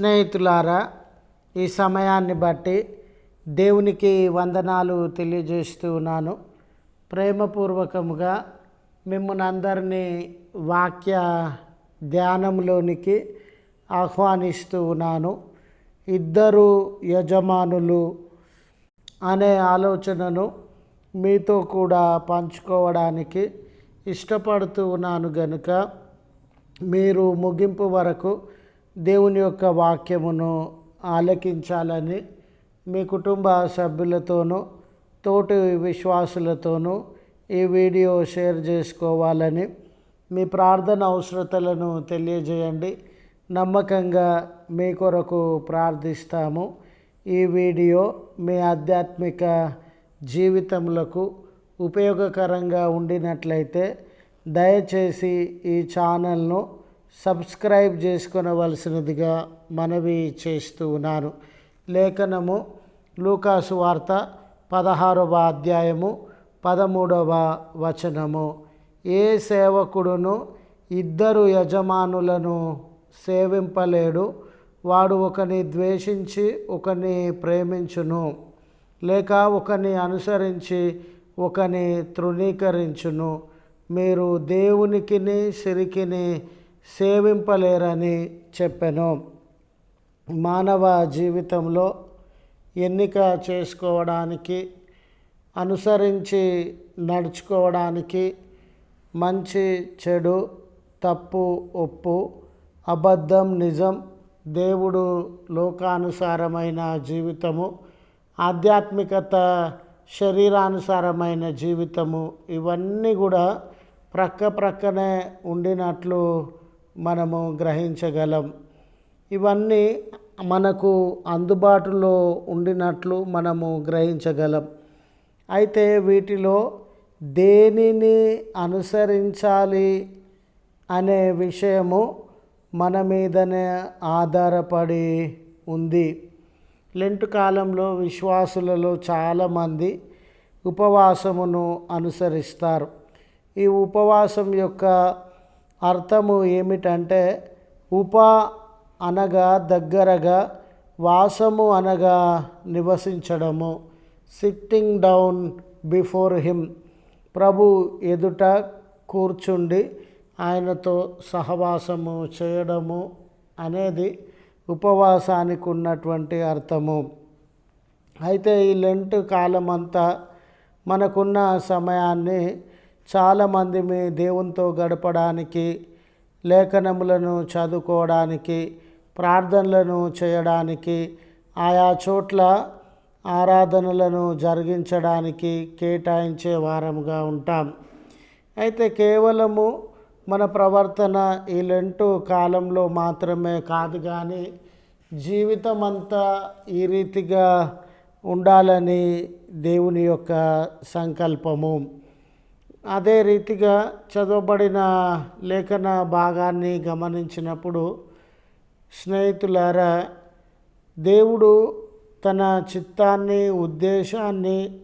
స్నేహితులారా ఈ సమయాన్ని బట్టి దేవునికి వందనాలు తెలియజేస్తూ ఉన్నాను. ప్రేమపూర్వకముగా మిమ్మల్ని అందరినీ వాక్య ధ్యానంలోనికి ఆహ్వానిస్తూ ఉన్నాను. ఇద్దరు యజమానులు అనే ఆలోచనను మీతో కూడా పంచుకోవడానికి ఇష్టపడుతూ ఉన్నాను గనుక మీరు ముగింపు వరకు దేవుని యొక్క వాక్యమును ఆలకించాలని మీ కుటుంబ సభ్యులతోనూ తోటి విశ్వాసులతోనూ ఈ వీడియో షేర్ చేసుకోవాలని మీ ప్రార్థన అవసరతలను తెలియజేయండి. నమ్మకంగా మీ కొరకు ప్రార్థిస్తాము. ఈ వీడియో మీ ఆధ్యాత్మిక జీవితములకు ఉపయోగకరంగా ఉండినట్లయితే దయచేసి ఈ ఛానల్ను సబ్స్క్రైబ్ చేసుకొనవలసినదిగా మనవి చేస్తూ ఉన్నాను. లేఖనము లూకాసు వార్త పదహారవ అధ్యాయము పదమూడవ వచనము. ఏ సేవకుడును? ఇద్దరు యజమానులను సేవింపలేడు. వాడు ఒకని ద్వేషించి ఒకని ప్రేమించును. లేక ఒకని అనుసరించి ఒకని తృణీకరించును. మీరు దేవునికిని సిరికిని సేవింపలేరని చెప్పాను. మానవ జీవితంలో ఎన్నిక చేసుకోవడానికి అనుసరించి నడుచుకోవడానికి మంచి చెడు తప్పు ఒప్పు అబద్ధం నిజం దేవుడు లోకానుసారమైన జీవితము ఆధ్యాత్మికత శరీరానుసారమైన జీవితము ఇవన్నీ కూడా ప్రక్క ప్రక్కనే ఉండినట్లు మనము గ్రహించగలం. ఇవన్నీ మనకు అందుబాటులో ఉండినట్లు మనము గ్రహించగలం. అయితే వీటిలో దేనిని అనుసరించాలి అనే విషయము మన మీదనే ఆధారపడి ఉంది. లెంట్ కాలంలో విశ్వాసులలో చాలామంది ఉపవాసమును అనుసరిస్తారు. ఈ ఉపవాసం యొక్క అర్థము ఏమిటంటే ఉప అనగా దగ్గరగా వాసము అనగా నివసించడము సిట్టింగ్ డౌన్ బిఫోర్ హిమ్ ప్రభు ఎదుట కూర్చుండి ఆయనతో సహవాసము చేయడము అనేది ఉపవాసానికి ఉన్నటువంటి అర్థము. అయితే ఈ లెంట్ కాలం అంతా మనకున్న సమయాన్ని చాలామంది మీ దేవునితో గడపడానికి లేఖనములను చదువుకోవడానికి ప్రార్థనలను చేయడానికి ఆయా చోట్ల ఆరాధనలను జరిగించడానికి కేటాయించే వారముగా ఉంటాం. అయితే కేవలము మన ప్రవర్తన ఈ లెంటు కాలంలో మాత్రమే కాదు కానీ జీవితం అంతా ఈ రీతిగా ఉండాలని దేవుని యొక్క సంకల్పము. అదే రీతిగా చదవబడిన లేఖన భాగాన్ని గమనించినప్పుడు స్నేహితులారా దేవుడు తన చిత్తాన్ని ఉద్దేశాన్ని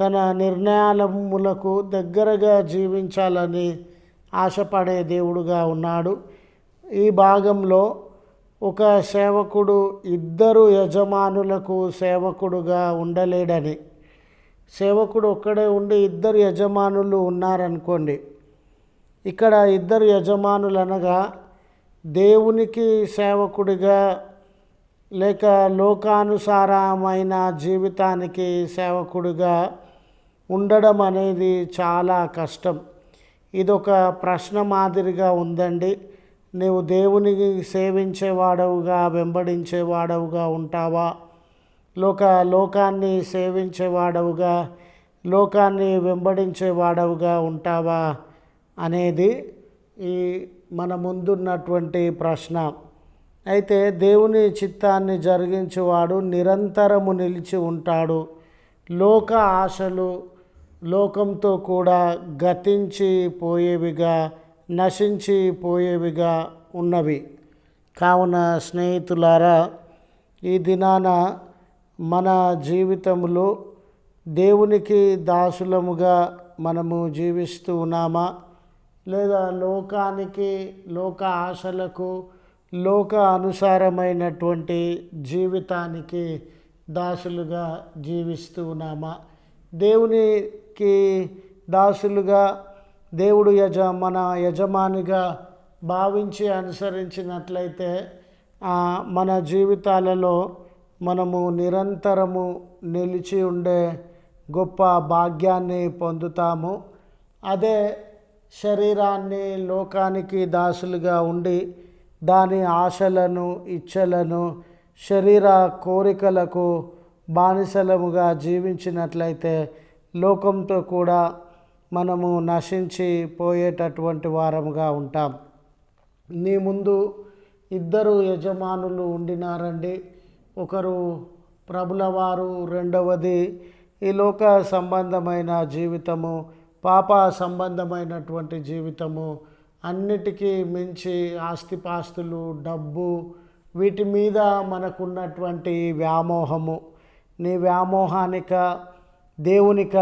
తన నిర్ణయాలములకు దగ్గరగా జీవించాలని ఆశపడే దేవుడుగా ఉన్నాడు. ఈ భాగంలో ఒక సేవకుడు ఇద్దరు యజమానులకు సేవకుడుగా ఉండలేడని సేవకుడు ఒక్కడే ఉండి ఇద్దరు యజమానులు ఉన్నారనుకోండి ఇక్కడ ఇద్దరు యజమానులు అనగా దేవునికి సేవకుడిగా లేక లోకానుసారమైన జీవితానికి సేవకుడిగా ఉండడం అనేది చాలా కష్టం. ఇదొక ప్రశ్న మాదిరిగా ఉందండి. నీవు దేవునికి సేవించేవాడవుగా వెంబడించేవాడవుగా ఉంటావా? లోక లోకాన్ని సేవించేవాడవుగా లోకాన్ని వెంబడించేవాడవుగా ఉంటావా అనేది ఈ మన ముందున్నటువంటి ప్రశ్న. అయితే దేవుని చిత్తాన్ని జరిగించేవాడు నిరంతరము నిలిచి ఉంటాడు. లోక ఆశలు లోకంతో కూడా గతించి పోయేవిగా నశించి పోయేవిగా ఉన్నవి. కావున స్నేహితులారా ఈ దినాన మన జీవితంలో దేవునికి దాసులముగా మనము జీవిస్తూ ఉన్నామా? లేదా లోకానికి లోక ఆశలకు లోక అనుసారమైనటువంటి జీవితానికి దాసులుగా జీవిస్తూ ఉన్నామా? దేవునికి దాసులుగా దేవుడు యజ మన యజమానిగా భావించి అనుసరించినట్లయితే ఆ, మన జీవితాలలో మనము నిరంతరము నిలిచి ఉండే గొప్ప భాగ్యాన్ని పొందుతాము. అదే శరీరాన్ని లోకానికి దాసులుగా ఉండి దాని ఆశలను ఇచ్చలను శరీర కోరికలకు బానిసలముగా జీవించినట్లయితే లోకంతో కూడా మనము నశించి పోయేటటువంటి వారముగా ఉంటాం. నీ ముందు ఇద్దరు యజమానులు ఉండినారండి. ఒకరు ప్రభులవారు రెండవది ఈ లోక సంబంధమైన జీవితము పాప సంబంధమైనటువంటి జీవితము అన్నిటికీ మించి ఆస్తిపాస్తులు డబ్బు వీటి మీద మనకున్నటువంటి వ్యామోహము. నీ వ్యామోహానిక దేవునిక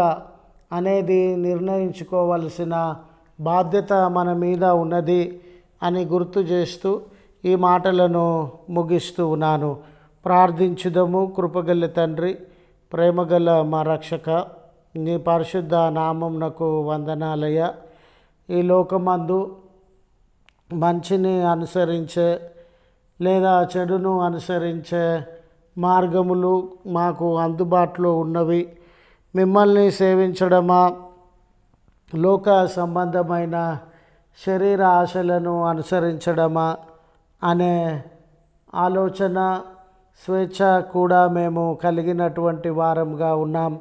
అనేది నిర్ణయించుకోవలసిన బాధ్యత మన మీద ఉన్నది అని గుర్తు చేస్తూ ఈ మాటలను ముగిస్తూ ఉన్నాను. ప్రార్థించుదము కృపగల తండ్రి ప్రేమగల మా రక్షక నీ పరిశుద్ధ నామంనకు వందనాలయ ఈ లోకమందు మంచిని అనుసరించే లేదా చెడును అనుసరించే మార్గములు మాకు అందుబాటులో ఉన్నవి. మిమ్మల్ని సేవించడమా? లోక సంబంధమైన శరీర ఆశలను అనుసరించడమా? అనే ఆలోచన స్వేచ్ఛ కూడా మేము కలిగినటువంటి వారంగా ఉన్నాం.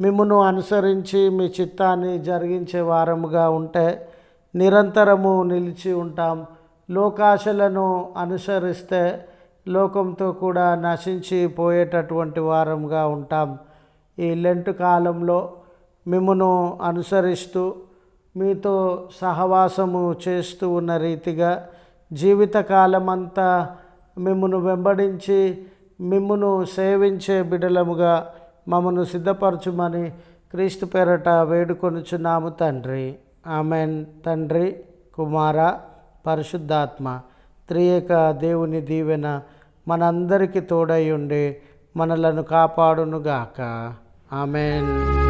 మిమ్మను అనుసరించి మీ చిత్తాన్ని జరిగించే వారముగా ఉంటే నిరంతరము నిలిచి ఉంటాం. లోకాశలను అనుసరిస్తే లోకంతో కూడా నశించి పోయేటటువంటి వారంగా ఉంటాం. ఈ లెంట్ కాలంలో మిమ్మను అనుసరిస్తూ మీతో సహవాసము చేస్తూ ఉన్న రీతిగా జీవితకాలమంతా మిమ్మను వెంబడించి మిమ్మును సేవించే బిడలముగా మమ్మను సిద్ధపరచుమని క్రీస్తు పేరట వేడుకొనుచున్నాము తండ్రి. ఆమెన్. తండ్రి కుమార పరిశుద్ధాత్మ త్రియక దేవుని దీవెన మనందరికీ తోడై ఉండి మనలను కాపాడునుగాక. ఆమెన్.